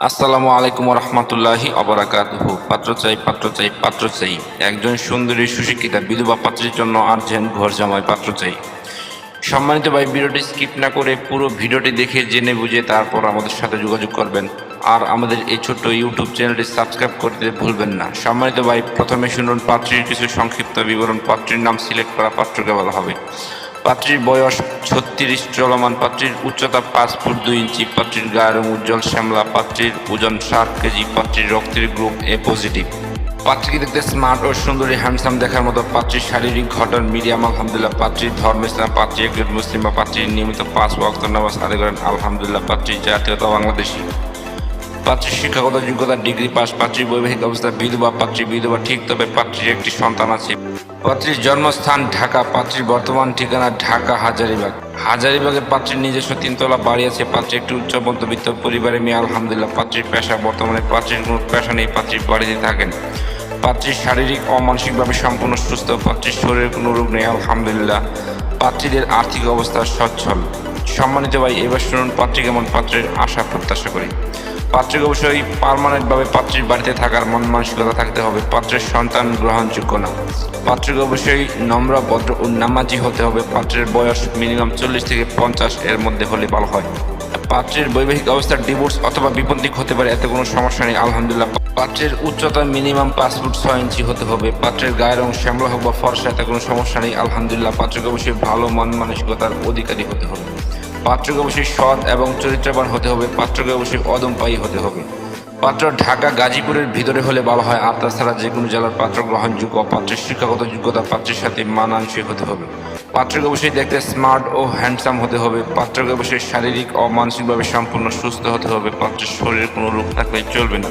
আসসালামু আলাইকুম রহমতুল্লাহি অবরাকাতুহু পাত্র চাই পাত্র চাই পাত্র চাই। একজন সুন্দরী, সুশিক্ষিতা, বিধবা পাত্রের জন্য আর্জেন ঘর জামাই পাত্র চাই। সম্মানিত ভাই, ভিডিওটি স্কিপ না করে পুরো ভিডিওটি দেখে জেনে বুঝে তারপর আমাদের সাথে যোগাযোগ করবেন। আর আমাদের এই ছোট্ট ইউটিউব চ্যানেলটি সাবস্ক্রাইব করতে ভুলবেন না। সম্মানিত ভাই, প্রথমে শুনুন পাত্রীর কিছু সংক্ষিপ্ত বিবরণ। পাত্রীর নাম সিলেক্ট করা পাত্রকে বলা হবে। পাত্রীর বয়স ছত্রিশ, চলমান পাত্রীর উচ্চতা পাঁচ ফুট দুই ইঞ্চি, পাত্রীর গায়ের উজ্জ্বল, শ্যামলা, পাত্রীর ওজন ষাট কেজি, পাত্রীর রক্তের গ্রুপ এ পজিটিভ পাত্রীকে দেখতে স্মার্ট ও সুন্দরী হ্যান্ডসাম দেখার মতো পাত্রীর শারীরিক ঘটন মিডিয়াম, আলহামদুলিল্লাহ। পাত্রীর ধর্ম, ইসলাম, পাত্রী একজন মুসলিম বা পাত্রীর নিয়মিত পাঁচ ওয়াক্ত নামাজ আদায় করেন, আলহামদুলিল্লাহ। পাত্রীর জাতীয়তা বাংলাদেশি। পাত্রীর শিক্ষাগত যোগ্যতা, ডিগ্রি পাস পাত্রীর বৈবাহিক অবস্থা, বিধবা, পাত্রী বিধবা, ঠিক তবে পাত্রীর একটি সন্তান আছে। পাত্রীর জন্মস্থান ঢাকা, পাত্রীর বর্তমান ঠিকানা ঢাকা, হাজারিবাগ। হাজারিবাগে পাত্রীর নিজস্ব তিনতলা বাড়ি আছে, পাত্রী একটি উচ্চ মধ্যবিত্ত পরিবারে মেয়ে, আলহামদুলিল্লাহ। পাত্রীর পেশা বর্তমানে পাত্রীর কোনো পেশা নেই, পাত্রীর বাড়িতে থাকেন। পাত্রীর শারীরিক ও মানসিকভাবে সম্পূর্ণ সুস্থ, পাত্রীর শরীরে কোনো রোগ নেই, আলহামদুলিল্লাহ। পাত্রীদের আর্থিক অবস্থা সচ্ছল। সম্মানিত ভাই, এবার শুনুন পাত্রী কেমন পাত্রের আশা প্রত্যাশা করি। পাত্রীকে অবশ্যই পারমানেন্টভাবে পাত্রের বাড়িতে থাকার মন মানসিকতা থাকতে হবে। পাত্রের সন্তান গ্রহণযোগ্য না। পাত্রীকে অবশ্যই নম্র, ভদ্র ও নামাজি হতে হবে। পাত্রের বয়স মিনিমাম চল্লিশ থেকে পঞ্চাশ এর মধ্যে হলে ভালো হয়। পাত্রের বৈবাহিক অবস্থার ডিভোর্স অথবা বিপন্দিক হতে পারে, এতে কোনো সমস্যা নেই, আলহামদুলিল্লাহ। পাত্রের উচ্চতা মিনিমাম পাঁচ ফুট ছয় ইঞ্চি হতে হবে। পাত্রের গায়ের রং শ্যামলা হোক বা ফর্সা, এতে কোনো সমস্যা নেই, আলহামদুলিল্লাহ। পাত্রকে অবশ্যই ভালো মন মানসিকতার অধিকারী হতে হবে। পাত্রকে অবশ্যই সৎ এবং চরিত্রবান হতে হবে পাত্রকে অবশ্যই অদম্পায়ী হতে হবে। পাত্র ঢাকা গাজীপুরের ভিতরে হলে বলা হয়, আর তাছাড়া যে কোনো জেলার পাত্র গ্রহণযোগ্য পাত্রের শিক্ষাগত যোগ্যতা পাত্রের সাথে মানানসই হতে হবে। পাত্রকে অবশ্যই দেখতে স্মার্ট ও হ্যান্ডসাম হতে হবে পাত্রকে অবশ্যই শারীরিক ও মানসিকভাবে সম্পূর্ণ সুস্থ হতে হবে, পাত্রের শরীরে কোনো রোগ থাকলে চলবে না।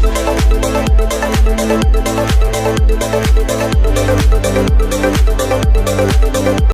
Thank you.